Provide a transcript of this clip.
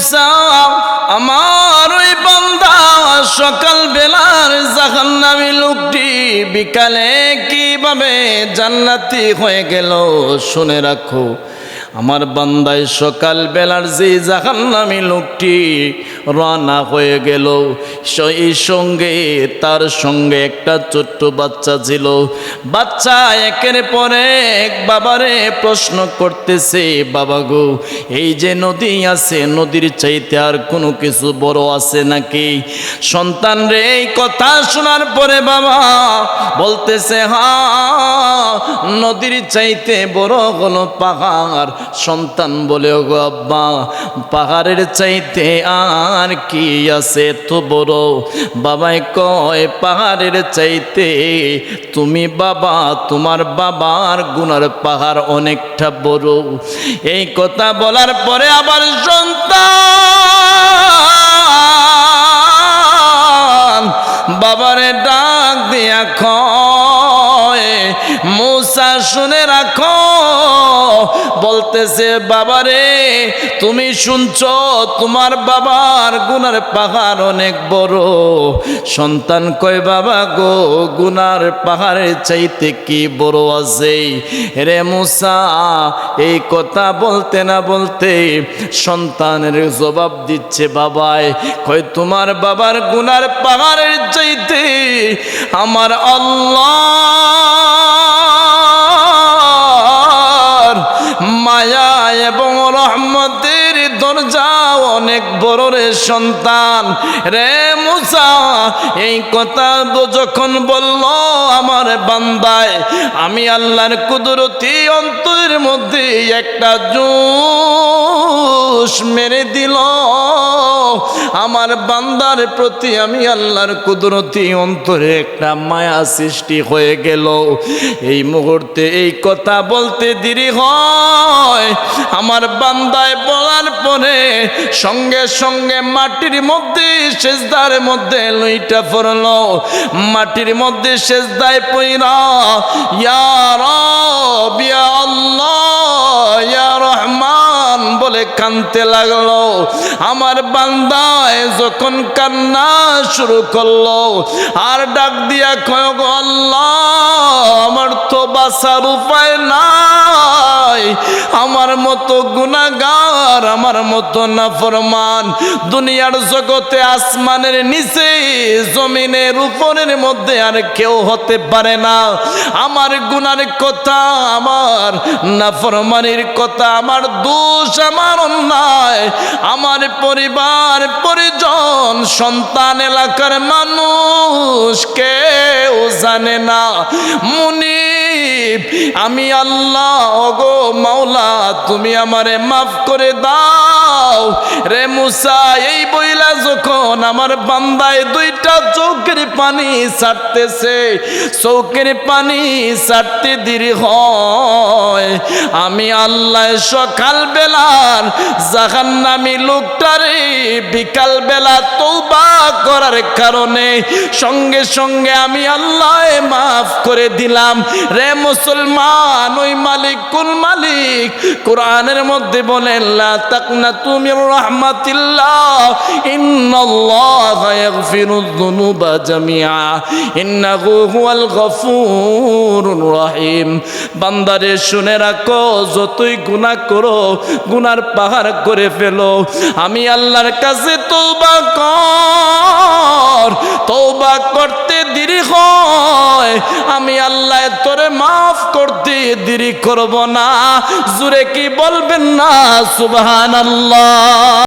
মুসা, আমার ওই বান্দা সকাল বেলার জাহান্নামী লোকটি বিকালে কীভাবে জান্নাতি হয়ে গেল শুনে রাখো। আমার বান্দায় সকাল বেলার যে জাহান্নামী লোকটি রানা হয়ে গেল। সেই সঙ্গে তার সঙ্গে একটা ছোট্ট বাচ্চা ছিল। বাচ্চা একের পরে এক বাবারে প্রশ্ন করতেছে, বাবা গো, এই যে নদী আছে, নদীর চাইতে আর কোনো কিছু বড় আছে নাকি? সন্তান রে, এই কথা শোনার পরে বাবা বলতেছে হা নদীর চাইতে বড় হলো পাহাড়। সন্তান বলে গো আব্বা, পাহাড়ের চাইতে আর কি আছে তো বড় বাবাই কয়, পাহাড়ের চাইতে তুমি বাবা, তোমার বাবার গুনার পাহাড় অনেকটা বড়। এই কথা বলার পরে আবার সন্তান বাবারে ডাক দিয়া কয় মূসা শুনে রাখো। বলতেছে, বাবারে, তুমি শুনছ, তোমার বাবার গুনার পাহাড় অনেক বড়। সন্তান কয়, বাবা গো, গুনার পাহাড়ের চাইতে কি বড় আছে? রে মুসা, এই কথা বলতে না বলতে সন্তানের জবাব দিচ্ছে বাবায়। কয়, তোমার বাবার গুনার পাহাড়ের চাইতে আমার আল্লাহ রহমতের দরজা অনেক বড় রে সন্তান। রে মুসা, এই কথা যখন বলল আমার বান্দায়, আমি আল্লাহর কুদরতি অন্তরের মধ্যে একটা জোশ মেরে দিল। আমার বান্দার প্রতি আমি আল্লাহর কুদরতি অন্তরে একটা মায়া সৃষ্টি হয়ে গেল। এই মুহূর্তে এই কথা বলতে দেরি হয়। আমার বান্দায় বলার পরে সঙ্গে সঙ্গে মাটির মধ্যে সেজদার মধ্যে লইটা পড়ল। মাটির মধ্যে সেজদায় পইরা, ইয়া আমার বান্দায় যখন কান্না শুরু করল, আর ডাক দিয়া কয় আল্লাহ, আমার তো বাসার উপায় নাই। আমার মতো গুনাগার আমার মতো নাফরমান। দুনিয়ার জগতে আসমানের নিচে, জমিনের উপরের মধ্যে আর কেউ হতে পারে না। আমার গুনার কথা, আমার নাফরমানির কথা, আমার দোষ, আমার অন্যায়, আমার পরিবার, পরিজন, সন্তান এলাকার মানুষ কেউ জানে না। মুনি আমি আল্লাহ গো মাওলা, তুমি আমারে মাফ করে দাও। রে মুসা, এই বইলা যখন আমার বান্দায় দুইটা চৌকের পানি ছাড়তেছে চৌকের পানি ছাড়তে দেরি হয়। আমি আল্লাহ সকাল বেলার জাহান্নামি লোকটারে বিকাল বেলা তৌবা করার কারণে সঙ্গে সঙ্গে আমি আল্লাহ মাফ করে দিলাম। রে মুসলমান, ওই মালিক কোন মালিক? কোরআনের মধ্যে বলেন, লা তাকনা তুমি রহমাতিল্লাহ, ইন্নাল্লাহ ইয়াগফিরুয যুনুবা বান্দারে, শুনে রাখো, যতই করো, গুনার পাহাড় করে ফেলো। আমি আল্লাহর কাছে তৌবা কর। করতে দেরি হয়। আমি আল্লাহ তোরে মাফ করতে দেরি করব না। জুরে কি বলবেন না? সুবহানাল্লাহ।